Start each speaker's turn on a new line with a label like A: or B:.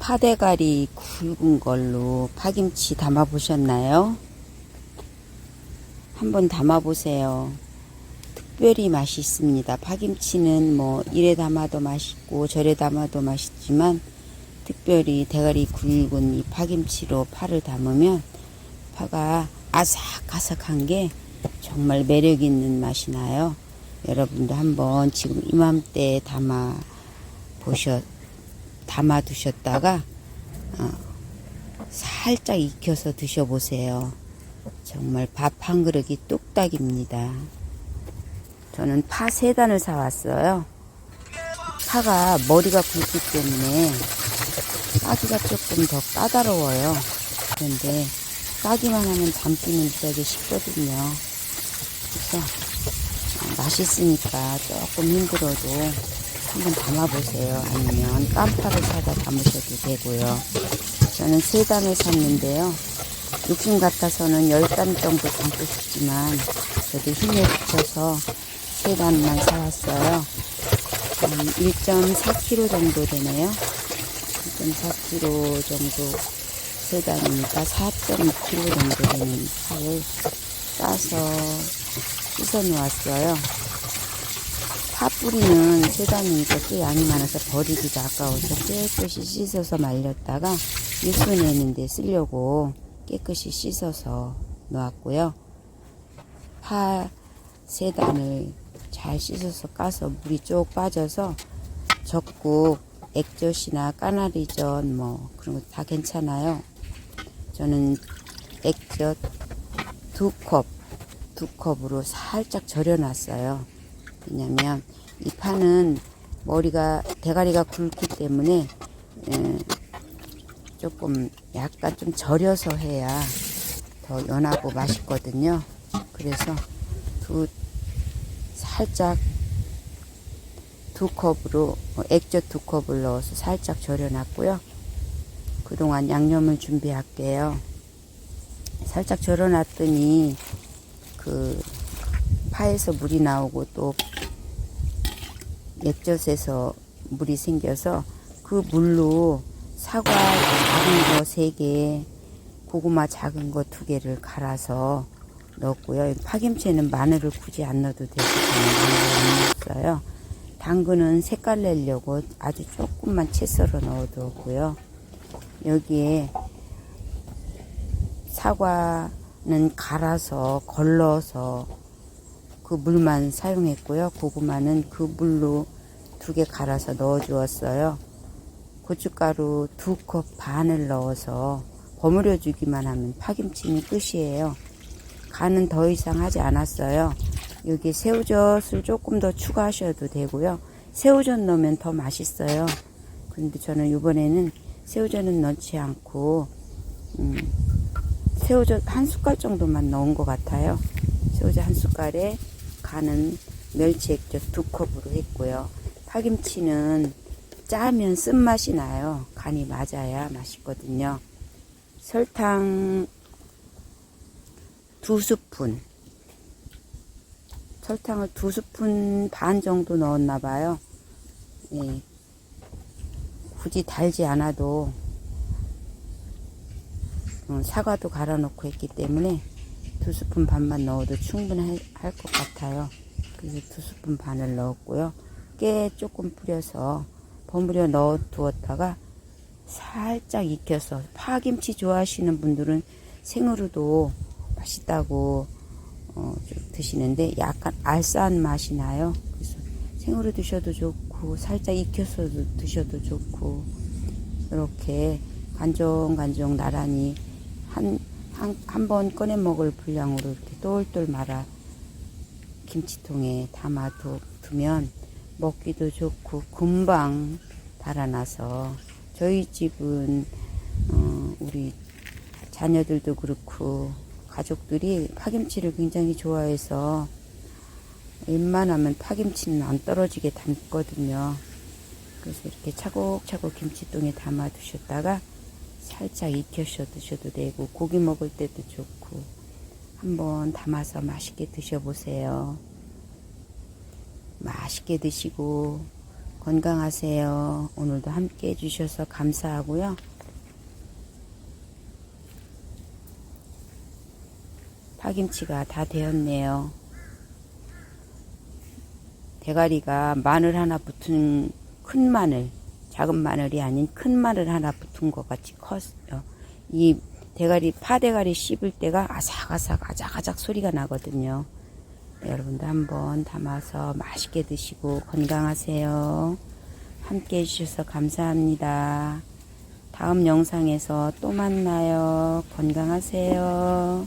A: 파대가리 굵은 걸로 파김치 담아 보셨나요? 한번 담아 보세요. 특별히 맛있습니다. 파김치는 뭐 이래 담아도 맛있고 저래 담아도 맛있지만 특별히 대가리 굵은 이 파김치로 파를 담으면 파가 아삭아삭한 게 정말 매력 있는 맛이 나요. 여러분도 한번 지금 이맘때 담아 보셨 담아 두셨다가 어, 살짝 익혀서 드셔보세요. 정말 밥 한 그릇이 뚝딱입니다. 저는 파 세 단을 사왔어요. 파가 머리가 굵기 때문에 까기가 조금 더 까다로워요. 그런데 까기만 하면 담기는 무지하게 쉽거든요. 그래서 어, 맛있으니까 조금 힘들어도 한번 담아보세요. 아니면 깜파를 사다 담으셔도 되고요. 저는 세 단을 샀는데요. 욕심 같아서는 10단 정도 담고 싶지만 저도 힘에 붙여서 세 단만 사왔어요. 음, 1.4kg 정도 되네요. 1.4kg 정도 세 단이니까 4.2kg 정도 되는 파를 싸서 씻어 놓았어요. 파 뿌리는 세 단이니까 꽤 양이 많아서 버리기가 아까워서 깨끗이 씻어서 말렸다가 육수 내는데 쓰려고 깨끗이 씻어서 놓았고요. 파 세 단을 잘 씻어서 까서 물이 쭉 빠져서 적국, 액젓이나 까나리젓 뭐 그런 거 다 괜찮아요. 저는 액젓 두 컵, 두 컵으로 살짝 절여놨어요. 왜냐면 이 파는 머리가 대가리가 굵기 때문에 에, 조금 약간 좀 절여서 해야 더 연하고 맛있거든요. 그래서 두 살짝 두 컵으로 어, 액젓 두 컵을 넣어서 살짝 절여놨고요. 그동안 양념을 준비할게요. 살짝 절여놨더니 그 파에서 물이 나오고 또 액젓에서 물이 생겨서 그 물로 사과 작은 거세 개, 고구마 작은 거두 개를 갈아서 넣었고요. 파김치에는 마늘을 굳이 안 넣어도 되고 저는 마늘을 안 넣었어요. 당근은 색깔 내려고 아주 조금만 채 썰어 넣어두었고요. 여기에 사과는 갈아서 걸러서 그 물만 사용했고요. 고구마는 그 물로 두 개 갈아서 넣어 주었어요. 고춧가루 두 컵 반을 넣어서 버무려 주기만 하면 파김치는 끝이에요. 간은 더 이상 하지 않았어요. 여기 새우젓을 조금 더 추가하셔도 되고요. 새우젓 넣으면 더 맛있어요. 근데 저는 이번에는 새우젓은 넣지 않고 음, 새우젓 한 숟갈 정도만 넣은 것 같아요. 새우젓 한 숟갈에 간은 멸치 액젓 두 컵으로 했고요. 파김치는 짜면 쓴맛이 나요. 간이 맞아야 맛있거든요. 설탕 두 스푼 설탕을 두 스푼 반 정도 넣었나 봐요. 예. 굳이 달지 않아도 어, 사과도 갈아 놓고 했기 때문에 두 스푼 반만 넣어도 충분할 것 같아요. 그래서 두 스푼 반을 넣었고요. 깨 조금 뿌려서 버무려 넣어 두었다가 살짝 익혀서 파김치 좋아하시는 분들은 생으로도 맛있다고 어, 드시는데 약간 알싸한 맛이 나요. 그래서 생으로 드셔도 좋고 살짝 익혀서도 드셔도 좋고 이렇게 간종간종 나란히 한 한 한 번 꺼내 먹을 분량으로 이렇게 똘똘 말아 김치통에 담아 두, 두면 먹기도 좋고 금방 달아나서 저희 집은 어, 우리 자녀들도 그렇고 가족들이 파김치를 굉장히 좋아해서 웬만하면 파김치는 안 떨어지게 담거든요. 그래서 이렇게 차곡차곡 김치통에 담아 두셨다가 살짝 익혀서 드셔도 되고 고기 먹을 때도 좋고 한번 담아서 맛있게 드셔보세요. 맛있게 드시고 건강하세요. 오늘도 함께 해주셔서 감사하고요. 파김치가 다 되었네요. 대가리가 마늘 하나 붙은 큰 마늘, 작은 마늘이 아닌 큰 마늘 하나 붙은 것 같이 컸어요. 이 대가리, 파대가리 씹을 때가 아삭아삭, 아작아작 소리가 나거든요. 여러분도 한번 담아서 맛있게 드시고 건강하세요. 함께 해주셔서 감사합니다. 다음 영상에서 또 만나요. 건강하세요.